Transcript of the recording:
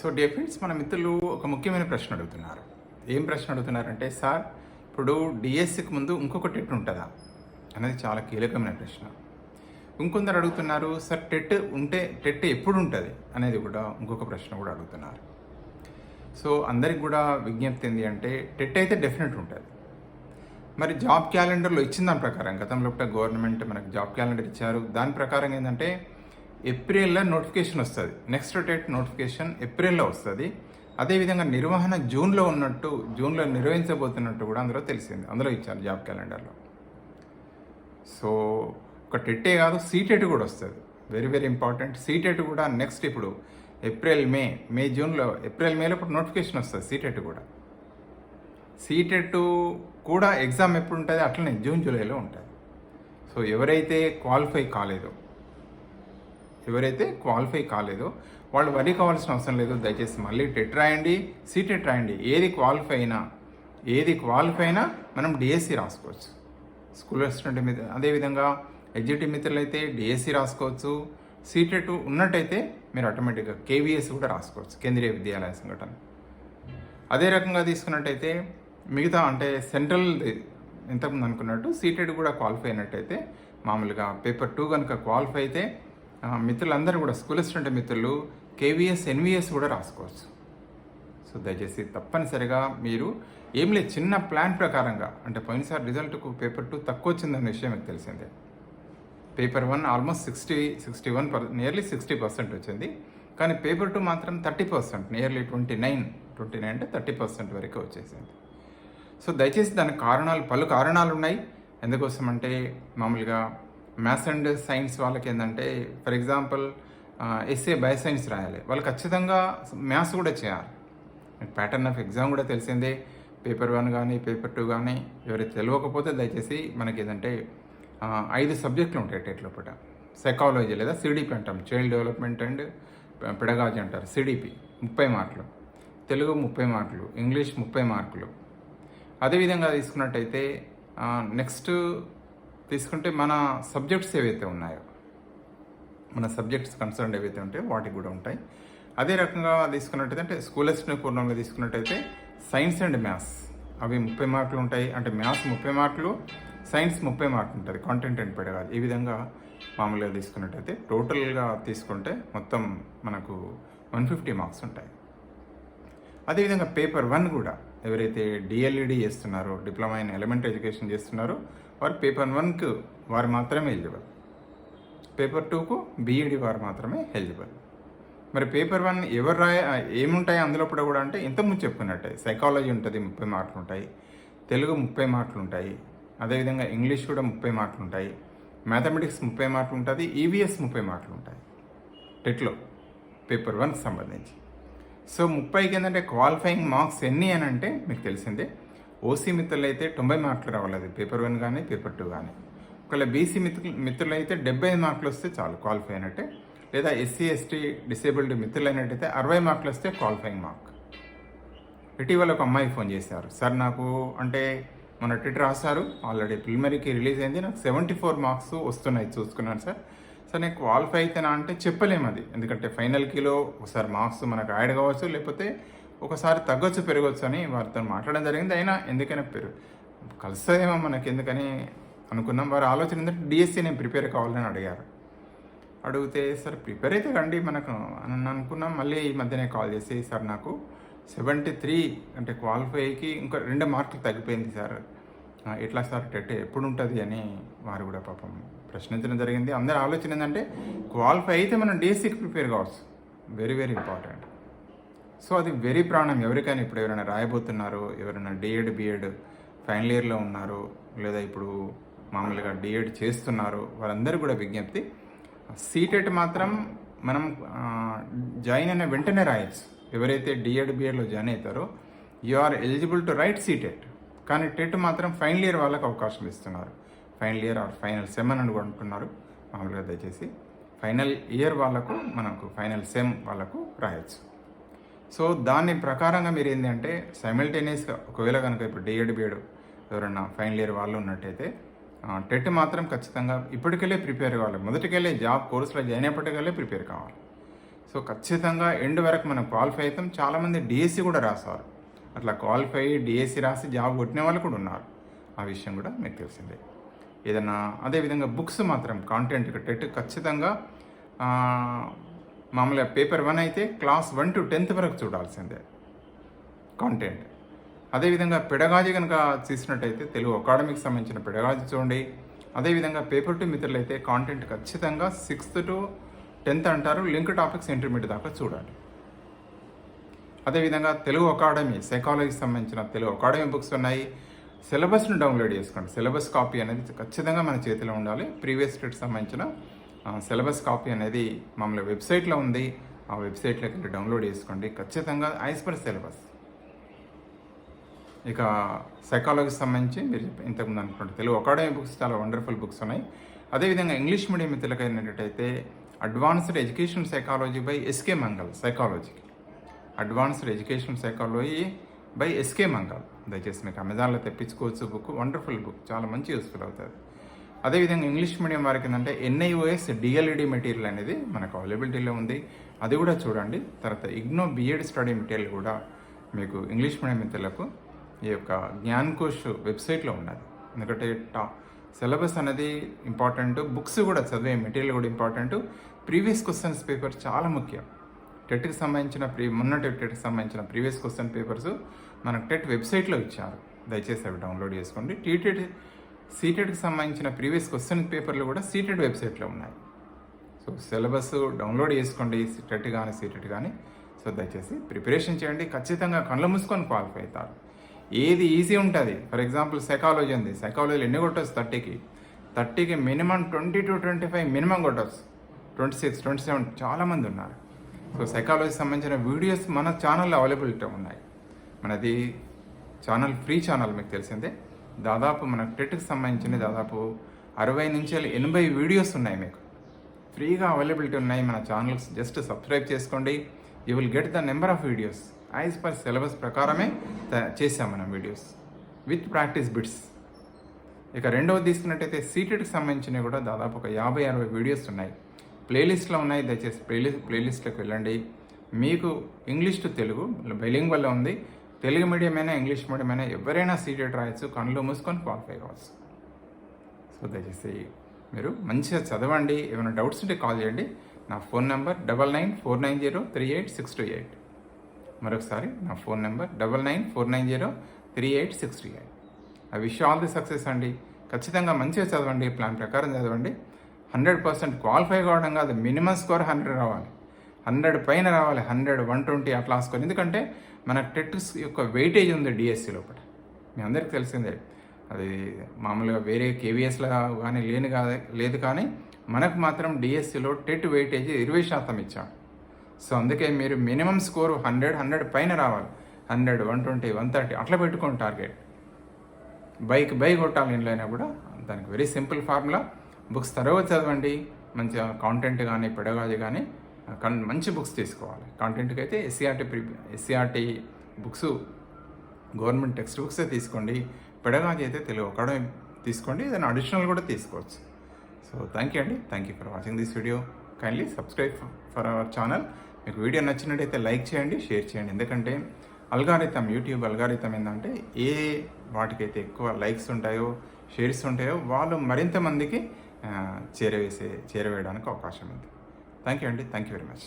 So dear మన మిత్రులు ఒక ముఖ్యమైన ప్రశ్న అడుగుతున్నారు. ఏం ప్రశ్న అడుగుతున్నారంటే సార్ ఇప్పుడు డిఎస్సికి ముందు ఇంకొక టెట్ ఉంటుందా? అనేది చాలా కీలకమైన ప్రశ్న. ఇంకొందరు అడుగుతున్నారు సార్ టెట్ ఉంటే టెట్ ఎప్పుడు ఉంటుంది అనేది కూడా ఇంకొక ప్రశ్న కూడా అడుగుతున్నారు. సో అందరికి కూడా విజ్ఞప్తి ఏంటి అంటే టెట్ అయితే డెఫినెట్ ఉంటుంది. మరి జాబ్ క్యాలెండర్లో ఇచ్చిన దాని ప్రకారం గతంలో గవర్నమెంట్ మనకు జాబ్ క్యాలెండర్ ఇచ్చారు. దాని ప్రకారం ఏంటంటే ఏప్రిల్లో నోటిఫికేషన్ వస్తుంది. నెక్స్ట్ డేట్ నోటిఫికేషన్ ఏప్రిల్లో వస్తుంది. అదేవిధంగా నిర్వహణ జూన్లో ఉన్నట్టు జూన్లో నిర్వహించబోతున్నట్టు కూడా అందులో తెలిసింది. అందులో ఇచ్చారు జాబ్ క్యాలెండర్లో. సో ఒక టెట్టే కాదు సీటెట్ కూడా వస్తుంది. Very very important. సీటెట్ కూడా నెక్స్ట్ ఇప్పుడు ఏప్రిల్ మే మే జూన్లో ఏప్రిల్ మేలో ఇప్పుడు నోటిఫికేషన్ వస్తుంది సీటెట్ కూడా. సీటెట్ కూడా ఎగ్జామ్ ఎప్పుడు ఉంటుంది? అట్లనే జూన్ జూలైలో ఉంటుంది. సో ఎవరైతే క్వాలిఫై కాలేదో ఎవరైతే క్వాలిఫై కాలేదో వాళ్ళు వరి కావాల్సిన అవసరం లేదు. దయచేసి మళ్ళీ టెట్ రాయండి సీటెట్ రాయండి. ఏది క్వాలిఫై అయినా ఏది క్వాలిఫై అయినా మనం డిఎస్సి రాసుకోవచ్చు. స్కూల్ స్టూడెంట్ మీద అదేవిధంగా ఎగ్జిక్యూటివ్ మిత్రులు అయితే డిఎస్సి రాసుకోవచ్చు. సీటెట్ ఉన్నట్టయితే మీరు ఆటోమేటిక్గా కేవీఎస్ కూడా రాసుకోవచ్చు కేంద్రీయ విద్యాలయ సంఘటన. అదే రకంగా తీసుకున్నట్టయితే మిగతా అంటే సెంట్రల్ ఇంతకుముందు అనుకున్నట్టు సీటెడ్ కూడా క్వాలిఫై అయినట్టయితే మామూలుగా పేపర్ టూ కనుక క్వాలిఫై అయితే మిత్రులందరూ కూడా స్కూల్ అసిస్టెంట్ మిత్రులు కేవీఎస్ ఎన్విఎస్ కూడా రాసుకోవచ్చు. సో దయచేసి తప్పనిసరిగా మీరు ఏం లేదు చిన్న ప్లాన్ ప్రకారంగా అంటే పోయినసారి రిజల్ట్కు పేపర్ టూ తక్కువ వచ్చిందన్న విషయం మీకు తెలిసిందే. Paper one almost sixty sixty one per nearly sixty percent వచ్చింది. కానీ పేపర్ టూ మాత్రం thirty percent nearly twenty nine twenty nine అంటే థర్టీ పర్సెంట్ వరకు వచ్చేసింది. సో దయచేసి దానికి కారణాలు పలు కారణాలు ఉన్నాయి ఎందుకోసం అంటే మామూలుగా మ్యాథ్స్ అండ్ సైన్స్ వాళ్ళకి ఏంటంటే for example SA bio science రాయాలి. వాళ్ళు ఖచ్చితంగా మ్యాథ్స్ కూడా చేయాలి. ప్యాటర్న్ ఆఫ్ ఎగ్జామ్ కూడా తెలిసిందే. పేపర్ వన్ కానీ పేపర్ టూ కానీ ఎవరైతే తెలియకపోతే దయచేసి మనకి ఏంటంటే ఐదు సబ్జెక్టులు ఉంటాయి టెట్ లోపల. సైకాలజీ లేదా సిడిపి అంటాం. చైల్డ్ డెవలప్మెంట్ అండ్ పెడగాజీ అంటారు. సిడిపి ముప్పై మార్కులు. తెలుగు ముప్పై మార్కులు. ఇంగ్లీష్ ముప్పై మార్కులు. అదేవిధంగా తీసుకున్నట్టయితే నెక్స్ట్ తీసుకుంటే మన సబ్జెక్ట్స్ ఏవైతే ఉన్నాయో మన సబ్జెక్ట్స్ కన్సర్న్ ఏవైతే ఉంటాయో వాటికి కూడా ఉంటాయి. అదే రకంగా తీసుకున్నట్టయితే అంటే స్కూల్ అసిస్టెంట్ పూర్ణంగా తీసుకున్నట్టయితే సైన్స్ అండ్ మ్యాథ్స్. అవి ముప్పై మార్కులు ఉంటాయి. అంటే మ్యాథ్స్ ముప్పై మార్కులు సైన్స్ ముప్పై మార్కులు ఉంటుంది. Content and pedagogy. ఈ విధంగా మామూలుగా తీసుకున్నట్టయితే టోటల్గా తీసుకుంటే మొత్తం మనకు వన్ ఫిఫ్టీ మార్క్స్ ఉంటాయి. అదేవిధంగా పేపర్ వన్ కూడా ఎవరైతే డిఎల్ఈడి చేస్తున్నారో డిప్లొమా ఇన్ ఎలిమెంటరీ ఎడ్యుకేషన్ చేస్తున్నారో వారు పేపర్ వన్కు వారు మాత్రమే ఎలిజిబుల్. పేపర్ టూకు బీఈడి వారు మాత్రమే ఎలిజిబుల్. మరి పేపర్ వన్ ఎవరు రాయ ఏముంటాయి అందులో కూడా కూడా అంటే ఇంతకుముందు చెప్పుకున్నట్టే సైకాలజీ ఉంటుంది ముప్పై మార్కులు ఉంటాయి. తెలుగు ముప్పై మార్కులు ఉంటాయి. అదేవిధంగా ఇంగ్లీష్ కూడా ముప్పై మార్కులు ఉంటాయి. మ్యాథమెటిక్స్ ముప్పై మార్కులు ఉంటుంది. ఈవీఎస్ ముప్పై మార్కులు ఉంటాయి. టెట్లో పేపర్ వన్కి సంబంధించి. సో ముప్పైకి ఏంటంటే క్వాలిఫైయింగ్ మార్క్స్ ఎన్ని అని అంటే మీకు తెలిసిందే. ఓసీ మిత్రులు అయితే తొంభై మార్కులు రావాలి అది పేపర్ వన్ కానీ పేపర్ టూ కానీ ఒకవేళ బీసీ మిత్రులు మిత్రులు అయితే డెబ్బై ఐదు మార్కులు వస్తే చాలు క్వాలిఫై అయినట్టే. లేదా ఎస్సీ ఎస్టీ డిసేబుల్డ్ మిత్రులు అయినట్టయితే అరవై మార్కులు వస్తే క్వాలిఫైయింగ్ మార్క్. ఇటీవల ఒక అమ్మాయి ఫోన్ చేశారు. సార్ నాకు అంటే మొన్న టిట్ రాశారు. ఆల్రెడీ ప్రిలిమరీకి రిలీజ్ అయింది. నాకు సెవెంటీ ఫోర్ మార్క్స్ వస్తున్నాయి. చూసుకున్నాను సార్. సార్ నేను క్వాలిఫై అయితేనా అంటే చెప్పలేము అది. ఎందుకంటే ఫైనల్ కిలో ఒకసారి మార్క్స్ మనకు యాడ్ కావచ్చు లేకపోతే ఒకసారి తగ్గొచ్చు పెరగచ్చు అని వారితో మాట్లాడడం జరిగింది. అయినా ఎందుకైనా పెరుగు కలుస్తుందేమో మనకి ఎందుకని అనుకున్నాం. వారి ఆలోచన ఏంటంటే డిఎస్సి నేను ప్రిపేర్ కావాలని అడిగారు. అడిగితే సార్ ప్రిపేర్ అయితే కండి మనకు అని అనుకున్నాం. మళ్ళీ ఈ మధ్యనే కాల్ చేసి సార్ నాకు సెవెంటీ త్రీ అంటే క్వాలిఫైకి ఇంకా రెండు మార్కులు తగ్గిపోయింది సార్. ఎట్లా సార్ టెట్ ఎప్పుడు ఉంటుంది అని వారు కూడా పాపం ప్రశ్నించడం జరిగింది. అందరి ఆలోచన ఏంటంటే క్వాలిఫై అయితే మనం డీసీకి ప్రిపేర్ కావచ్చు. వెరీ వెరీ ఇంపార్టెంట్ సో అది వెరీ ప్రాణం. ఎవరికైనా ఇప్పుడు ఎవరైనా రాయబోతున్నారు ఎవరైనా డిఎడ్ బిఎడ్ ఫైనల్ ఇయర్లో ఉన్నారు లేదా ఇప్పుడు మామూలుగా డిఎడ్ చేస్తున్నారు వారందరూ కూడా విజ్ఞప్తి సీటెట్ మాత్రం మనం జాయిన్ అయిన వెంటనే రాయొచ్చు. ఎవరైతే డిఎడ్ బిఎడ్లో జాయిన్ అవుతారో you are eligible to write CTET కానీ టెట్ మాత్రం ఫైనల్ ఇయర్ వాళ్ళకి అవకాశం ఇస్తున్నారు. Final year or final sem అని కూడా అంటున్నారు. మామూలుగా దయచేసి ఫైనల్ ఇయర్ వాళ్ళకు మనకు ఫైనల్ సెమ్ వాళ్ళకు రాయొచ్చు. సో దాని ప్రకారంగా మీరు ఏంటంటే సైమిల్టేనియస్గా ఒకవేళ కనుక ఇప్పుడు డిఎడ్ బిఎడ్ ఎవరన్నా ఫైనల్ ఇయర్ వాళ్ళు ఉన్నట్టయితే టెట్ మాత్రం ఖచ్చితంగా ఇప్పటికెళ్ళే ప్రిపేర్ కావాలి. మొదటికెళ్ళే జాబ్ కోర్సులో జాయిన్ అయినప్పటికెళ్ళే ప్రిపేర్ కావాలి. సో ఖచ్చితంగా ఎండ్ వరకు మనం క్వాలిఫై అవుతాం. చాలామంది డిఎస్సి కూడా రాసారు అట్లా క్వాలిఫై డిఎస్సి రాసి జాబ్ కొట్టిన వాళ్ళు కూడా ఉన్నారు. ఆ విషయం కూడా మీకు తెలిసిందే. ఏదైనా అదేవిధంగా బుక్స్ మాత్రం కాంటెంట్ టెట్ ఖచ్చితంగా మామూలుగా పేపర్ వన్ అయితే క్లాస్ వన్ టు టెన్త్ వరకు చూడాల్సిందే కాంటెంట్ అదేవిధంగా పెడగాజీ కనుక చూసినట్టయితే తెలుగు అకాడమీకి సంబంధించిన పెడగాజీ చూడండి. అదేవిధంగా పేపర్ టు మిత్రులు అయితే కాంటెంట్ ఖచ్చితంగా సిక్స్త్ టు టెన్త్ అంటారు. లింక్ టాపిక్స్ ఇంటర్మీడియట్ దాకా చూడాలి. అదేవిధంగా తెలుగు అకాడమీ సైకాలజీకి సంబంధించిన తెలుగు అకాడమీ బుక్స్ ఉన్నాయి. సిలబస్ను డౌన్లోడ్ చేసుకోండి. సిలబస్ కాపీ అనేది ఖచ్చితంగా మన చేతిలో ఉండాలి. ప్రీవియస్ స్టేట్ సంబంధించిన సిలబస్ కాపీ అనేది మమ్మల్ని వెబ్సైట్లో ఉంది. ఆ వెబ్సైట్లోకి వెళ్ళి డౌన్లోడ్ చేసుకోండి. ఖచ్చితంగా ఐస్ పర్ సిలబస్. ఇక సైకాలజీకి సంబంధించి మీరు చెప్ప- ఇంతకుముందు అనుకుంటే తెలుగు అకాడమీ బుక్స్ చాలా వండర్ఫుల్ బుక్స్ ఉన్నాయి. అదేవిధంగా ఇంగ్లీష్ మీడియం మిత్రులకు అయినట్టయితే advanced education psychology by S K Mangal సైకాలజీకి. Advanced education psychology by S K Mangal. దయచేసి మీకు అమెజాన్లో తెప్పించుకోవచ్చు బుక్. Wonderful book. చాలా మంచి యూస్ఫుల్ అవుతుంది. అదేవిధంగా ఇంగ్లీష్ మీడియం వారికి ఏంటంటే ఎన్ఐఓఎస్ డిఎల్ఈడి మెటీరియల్ అనేది మనకు అవైలబిలిటీలో ఉంది. అది కూడా చూడండి. తర్వాత ఇగ్నో బిఎడ్ స్టడీ మెటీరియల్ కూడా మీకు ఇంగ్లీష్ మీడియం మిత్రులకు ఈ యొక్క జ్ఞాన్ కోష్ వెబ్సైట్లో ఉన్నది. ఎందుకంటే టా సిలబస్ అనేది ఇంపార్టెంట్. బుక్స్ కూడా చదివే మెటీరియల్ కూడా ఇంపార్టెంట్. ప్రీవియస్ క్వశ్చన్స్ పేపర్ చాలా ముఖ్యం. టెట్కి సంబంధించిన ప్రీ మొన్నటి టెట్కి సంబంధించిన ప్రీవియస్ క్వశ్చన్ పేపర్స్ మనకు టెట్ వెబ్సైట్లో ఇచ్చారు. దయచేసి అవి డౌన్లోడ్ చేసుకోండి. టీటెడ్ సీటెడ్కి సంబంధించిన ప్రీవియస్ క్వశ్చన్ పేపర్లు కూడా సీటెడ్ వెబ్సైట్లో ఉన్నాయి. సో సిలబస్ డౌన్లోడ్ చేసుకోండి టెట్ కానీ సీటెట్ కానీ సో దయచేసి ప్రిపరేషన్ చేయండి. ఖచ్చితంగా కళ్ళు మూసుకొని క్వాలిఫై అవుతారు. ఏది ఈజీ ఉంటుంది? ఫర్ ఎగ్జాంపుల్ సైకాలజీ ఉంది. సైకాలజీలో ఎన్ని కొట్టచ్చు? థర్టీకి. థర్టీకి minimum twenty two twenty five minimum కొట్టచ్చు. ట్వంటీ సిక్స్ ట్వంటీ సెవెన్ చాలామంది ఉన్నారు. సో సైకాలజీ సంబంధించిన వీడియోస్ మన ఛానల్లో అవైలబిలిటీ ఉన్నాయి. మనది ఛానల్ ఫ్రీ ఛానల్ మీకు తెలిసిందే. దాదాపు మన టెట్కి సంబంధించిన దాదాపు అరవై నుంచి ఎనభై వీడియోస్ ఉన్నాయి మీకు. ఫ్రీగా అవైలబిలిటీ ఉన్నాయి మన ఛానల్స్ జస్ట్ సబ్స్క్రైబ్ చేసుకోండి. You will get the number of videos as per syllabus ప్రకారమే త- చేసాం మనం వీడియోస్ విత్ ప్రాక్టీస్ బిట్స్ ఇక రెండవది తీసుకున్నట్టయితే సీటెడ్కి సంబంధించినవి కూడా దాదాపు ఒక యాభై అరవై వీడియోస్ ఉన్నాయి. ప్లేలిస్ట్లో ఉన్నాయి దయచేసి ప్లేలిస్ట్ ప్లేలిస్ట్లోకి వెళ్ళండి. మీకు ఇంగ్లీష్ టు తెలుగు బైలింగ్ వల్ల ఉంది. తెలుగు మీడియం అయినా ఇంగ్లీష్ మీడియం అయినా ఎవరైనా సీటెడ్ రాయొచ్చు కళ్ళు మూసుకొని క్వాలిఫై కావచ్చు. సో దయచేసి మీరు మంచిగా చదవండి. ఏమైనా డౌట్స్ ఉంటే కాల్ చేయండి. నా phone number double nine four nine zero three eight six two eight. మరొకసారి నా phone number double nine four nine zero three eight six two eight. I wish all the success అండి. ఖచ్చితంగా మంచిగా చదవండి. Plan ప్రకారం చదవండి. హండ్రెడ్ పర్సెంట్ క్వాలిఫై కావడం కాదు మినిమం స్కోర్ హండ్రెడ్ రావాలి. హండ్రెడ్ పైన రావాలి హండ్రెడ్ వన్ ట్వంటీ అట్లా స్కోర్. ఎందుకంటే మన టెట్ యొక్క వెయిటేజ్ ఉంది డిఎస్సి లోపల. మీ అందరికీ తెలిసిందే. అది మామూలుగా వేరే కేవీఎస్లో కానీ లేని కాదు లేదు కానీ మనకు మాత్రం డిఎస్సిలో టెట్ వెయిటేజ్ ఇరవై శాతం ఇచ్చాం. సో అందుకే మీరు మినిమం స్కోర్ హండ్రెడ్ హండ్రెడ్ పైన రావాలి. Hundred one twenty one thirty అట్లా పెట్టుకోండి టార్గెట్. బైక్ బై కొట్టాలి ఇంట్లో అయినా కూడా. దానికి వెరీ సింపుల్ ఫార్ములా. బుక్స్ తర్వాత చదవండి మంచిగా కాంటెంట్ కానీ పెడగాజీ కానీ కన్ మంచి బుక్స్ తీసుకోవాలి. కాంటెంట్కి అయితే SCERT pre SCERT books government text బుక్సే తీసుకోండి. పెడగాజీ అయితే తెలుగు అకాడమీ తీసుకోండి దాని అడిషనల్ కూడా తీసుకోవచ్చు. సో థ్యాంక్ యూ అండి. Thank you for watching this video kindly subscribe for our channel మీకు వీడియో నచ్చినట్టయితే లైక్ చేయండి షేర్ చేయండి. ఎందుకంటే అల్గారితం యూట్యూబ్ అల్గారితం ఏంటంటే ఏ వాటికైతే ఎక్కువ లైక్స్ ఉంటాయో షేర్స్ ఉంటాయో వాళ్ళు మరింత మందికి చేరవేసే చేరవేయడానికి అవకాశం ఉంది. థ్యాంక్ యూ అండి. Thank you very much